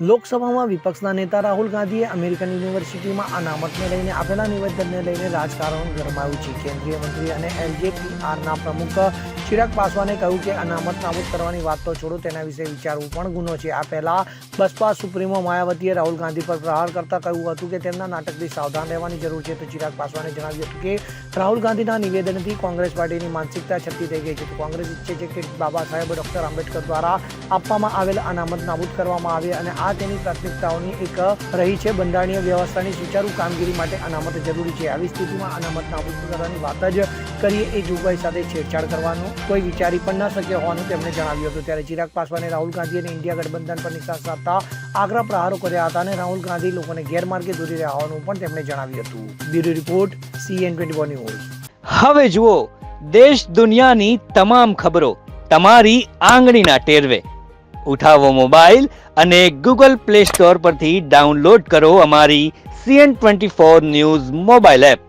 લોકસભામાં વિપક્ષના નેતા રાહુલ ગાંધીએ અમેરિકન યુનિવર્સિટીમાં અનામતને લઈને આપેલા નિવેદનને લઈને રાજકારણ ગરમાયું છે. કેન્દ્રીય મંત્રી અને એલજેપીઆરના પ્રમુખ ચિરાગ પાસવાને કહ્યું કે અનામત નાબૂદ કરવાની વાત તો છોડો, તેના વિશે વિચારવું પણ ગુનો છે. આ પહેલા બસપા સુપ્રીમો માયાવતીએ રાહુલ ગાંધી પર પ્રહાર કરતા કહ્યું હતું કે તેમના નાટકથી સાવધાન રહેવાની જરૂર છે. તો ચિરાગ પાસવાને જણાવ્યું હતું કે રાહુલ ગાંધીના નિવેદનથી કોંગ્રેસ પાર્ટીની માનસિકતા છતી થઈ ગઈ છે. તો કોંગ્રેસ ઈચ્છે છે કે બાબા સાહેબ, ડોક્ટર આંબેડકર દ્વારા આપવામાં આવેલ અનામત નાબૂદ કરવામાં આવે અને આ તેની પ્રાથમિકતાઓની એક રહી છે. બંધારણીય વ્યવસ્થાની સુચારુ કામગીરી માટે અનામત જરૂરી છે. આવી સ્થિતિમાં અનામત નાબૂદ કરવાની વાત જ કરીએ. એ જોગવાઈ સાથે છેડછાડ કરવાનું કોઈ વિચારી પણ ન શક્યો હોવાનું તેમણે જણાવ્યું હતું. ત્યારે ચિરાગ પાસવાને રાહુલ ગાંધી અને ઇન્ડિયા ગઠબંધન પર નિશાન સાધતા આગ્રા પ્રહારો કર્યા હતા અને રાહુલ ગાંધી લોકોને ગેરમાર્ગે દોરી રહ્યા હોવાનું પણ તેમણે જણાવ્યું હતું. Bureau report CN twenty news. હવે જુઓ, દેશ દુનિયાની તમામ ખબરો તમારી આંગળીના ટેરવે. ઉઠાવો મોબાઈલ અને ગૂગલ પ્લે સ્ટોર પરથી ડાઉનલોડ કરો અમારી CN twenty four news mobile app.